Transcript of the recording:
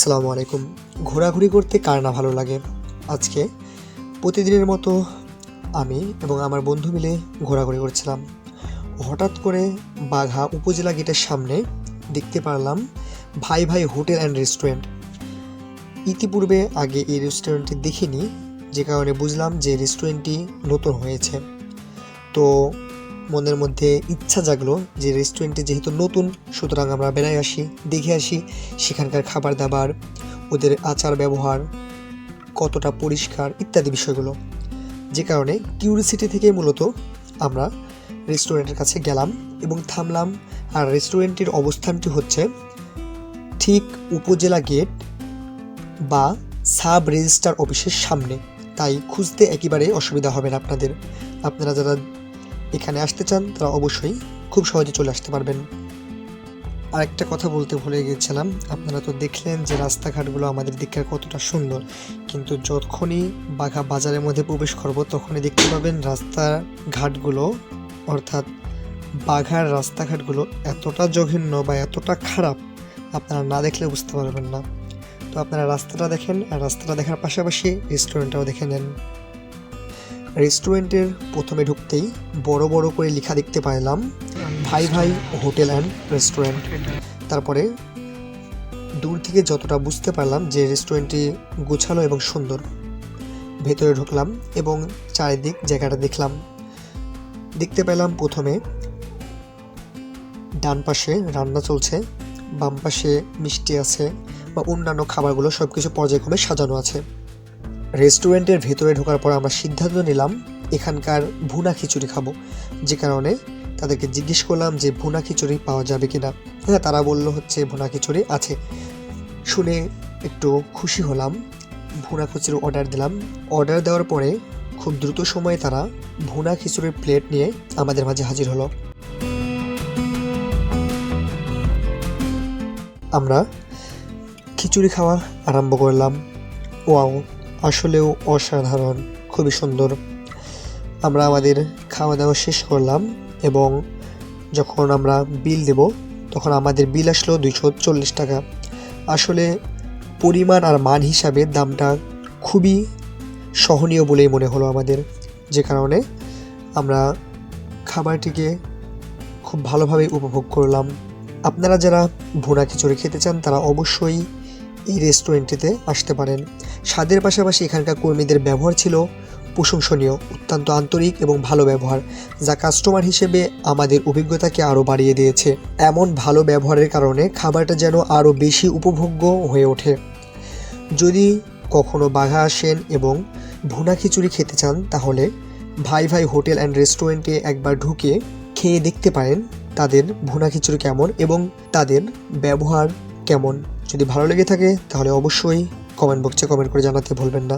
আসসালামু আলাইকুম। ঘোরাঘুরি করতে কার না ভালো লাগে? আজকে প্রতিদিনের মতো আমি এবং আমার বন্ধু মিলে ঘোরাঘুরি করছিলাম। হঠাৎ করে বাঘা উপজেলা গেটের সামনে দেখতে পারলাম ভাই ভাই হোটেল অ্যান্ড রেস্টুরেন্ট। ইতিপূর্বে আগে এই রেস্টুরেন্টটি দেখিনি, যে কারণে বুঝলাম যে রেস্টুরেন্টটি নতুন হয়েছে। তো মনের মধ্যে ইচ্ছা জাগলো যে রেস্টুরেন্টটি যেহেতু নতুন, সুতরাং আমরা বেড়াই আসি, দেখে আসি সেখানকার খাবার দাবার, ওদের আচার ব্যবহার, কতটা পরিষ্কার ইত্যাদি বিষয়গুলো। যে কারণে কিউরিসিটি থেকে মূলত আমরা রেস্টুরেন্টের কাছে গেলাম এবং থামলাম। আর রেস্টুরেন্টটির অবস্থানটি হচ্ছে ঠিক উপজেলা গেট বা সাব রেজিস্ট্রার অফিসের সামনে। তাই খুঁজতে একেবারে অসুবিধা হবে না আপনাদের। আপনারা যারা এখানে আসতে চান, তারা অবশ্যই খুব সহজে চলে আসতে পারবেন। আরেকটা কথা বলতে ভুলে গিয়েছিলাম আপনারা তো দেখলেন যে রাস্তাঘাটগুলো আমাদের দিককার কতটা সুন্দর। কিন্তু যখনই বাঘা বাজারের মধ্যে প্রবেশ করব, তখনই দেখতে পাবেন রাস্তাঘাটগুলো, অর্থাৎ বাঘার রাস্তাঘাটগুলো এতটা জঘন্য বা এতটা খারাপ, আপনারা না দেখলে বুঝতে পারবেন না। তো আপনারা রাস্তাটা দেখেন, আর রাস্তাটা দেখার পাশাপাশি রেস্টুরেন্টটাও দেখে নেন। রেস্টুরেন্টের প্রথমে ঢুকতেই বড় বড় করে লেখা দেখতে পাইলাম, ভাই ভাই হোটেল অ্যান্ড রেস্টুরেন্ট। তারপরে দূর থেকে যতটা বুঝতে পারলাম যে রেস্টুরেন্টটি গোছালো এবং সুন্দর, ভেতরে ঢুকলাম এবং চারিদিক জায়গাটা দেখলাম। দেখতে পেলাম প্রথমে ডান পাশে রান্না চলছে, বাম পাশে মিষ্টি আছে বা অন্যান্য খাবারগুলো সব কিছু পর্যায়ক্রমে সাজানো আছে। রেস্টুরেন্টের ভেতরে ঢোকার পর আমরা সিদ্ধান্ত নিলাম, এখানকার ভুনা খিচুড়ি খাব। যে কারণে তাদেরকে জিজ্ঞেস করলাম যে, ভুনা খিচুড়ি পাওয়া যাবে কিনা? হ্যাঁ তারা বলল হচ্ছে, ভুনা খিচুড়ি আছে। শুনে একটু খুশি হলাম, ভুনা খিচুড়ি অর্ডার দিলাম। অর্ডার দেওয়ার পরে খুব দ্রুত সময়ে তারা ভুনা খিচুড়ির প্লেট নিয়ে আমাদের মাঝে হাজির হলো। আমরা খিচুড়ি খাওয়া আরম্ভ করলাম। ওয়াও! আসলেও অসাধারণ, খুবই সুন্দর। আমরা আমাদের খাওয়া দাওয়া শেষ করলাম এবং যখন আমরা বিল দেব, তখন আমাদের বিল আসলো দুইশো চল্লিশ টাকা। আসলে পরিমাণ আর মান হিসাবে দামটা খুবই সহনীয় বলেই মনে হলো আমাদের। যে কারণে আমরা খাবারটিকে খুব ভালোভাবে উপভোগ করলাম। আপনারা যারা ভুনা খিচুড়ি খেতে চান, তারা অবশ্যই এই রেস্টুরেন্টটিতে আসতে পারেন। স্বাদের পাশাপাশি এখানকার কর্মীদের ব্যবহার ছিল প্রশংসনীয়, অত্যন্ত আন্তরিক এবং ভালো ব্যবহার, যা কাস্টমার হিসেবে আমাদের অভিজ্ঞতাকে আরও বাড়িয়ে দিয়েছে। এমন ভালো ব্যবহারের কারণে খাবারটা যেন আরও বেশি উপভোগ্য হয়ে ওঠে। যদি কখনো বাঘা আসেন এবং ভুনা খিচুড়ি খেতে চান, তাহলে ভাই ভাই হোটেল অ্যান্ড রেস্টুরেন্টে একবার ঢুকে খেয়ে দেখতে পারেন তাদের ভুনা খিচুড়ি কেমন এবং তাদের ব্যবহার কেমন। যদি ভালো লেগে থাকে, তাহলে অবশ্যই কমেন্ট বক্সে কমেন্ট করে জানাতে ভুলবেন না।